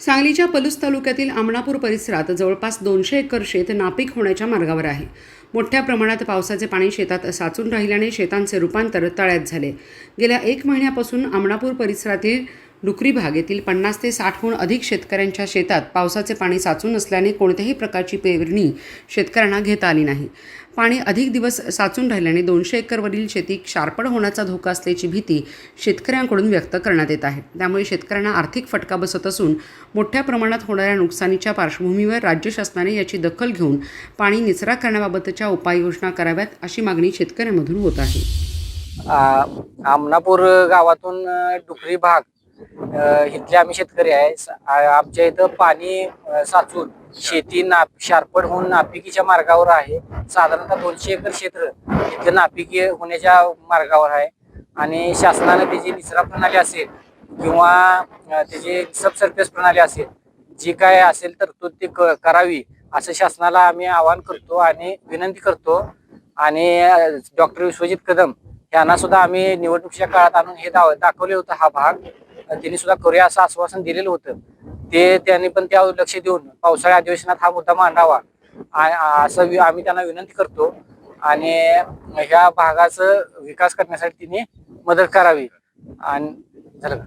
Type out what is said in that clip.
सांगलीच्या पलूस तालुक्यातील आमणापूर परिसरात जवळपास दोनशे एकर शेत नापीक होण्याच्या मार्गावर आहे. मोठ्या प्रमाणात पावसाचे पाणी शेतात साचून राहिल्याने शेतांचे रूपांतर तळ्यात झाले. गेल्या एक महिन्यापासून आमणापूर परिसरातील डुकरी भागेतील पन्नास ते साठहून अधिक शेतकऱ्यांच्या शेतात पावसाचे पाणी साचून असल्याने कोणत्याही प्रकारची पेरणी शेतकऱ्यांना घेता आली नाही. पाणी अधिक दिवस साचून राहिल्याने दोनशे एकरवरील शेती क्षारपड होण्याचा धोका असल्याची भीती शेतकऱ्यांकडून व्यक्त करण्यात येत आहे. त्यामुळे शेतकऱ्यांना आर्थिक फटका बसत असून मोठ्या प्रमाणात होणाऱ्या नुकसानीच्या पार्श्वभूमीवर राज्य शासनाने याची दखल घेऊन पाणी निचरा करण्याबाबतच्या उपाययोजना कराव्यात अशी मागणी शेतकऱ्यांमधून होत आहे. आमनापूर गावातून डुकरी भाग इथले आम्ही शेतकरी आहे. आमच्या इथं पाणी साचून शेती नाप शारपड होऊन नापिकीच्या मार्गावर आहे. साधारणतः दोनशे एकर क्षेत्र इथलं नापिकी होण्याच्या मार्गावर आहे. आणि शासनाने त्याची निचरा प्रणाली असेल किंवा त्याची सबसर्फेस प्रणाली असेल जी काय असेल तरतूद ती क- करावी असं शासनाला आम्ही आवाहन करतो आणि विनंती करतो. आणि डॉक्टर विश्वजित कदम यांना सुद्धा आम्ही निवडणुकीच्या काळात आणून हे दाव दाखवले होतं हा भाग. त्यांनी सुद्धा करूया असं आश्वासन दिलेलं होतं. ते त्यांनी पण त्यावर लक्ष देऊन पावसाळी अधिवेशनात हा मुद्दा मांडावा. असं वि- आम्ही त्यांना विनंती करतो. आणि ह्या भागाचं विकास करण्यासाठी तिने मदत करावी. आणि झालं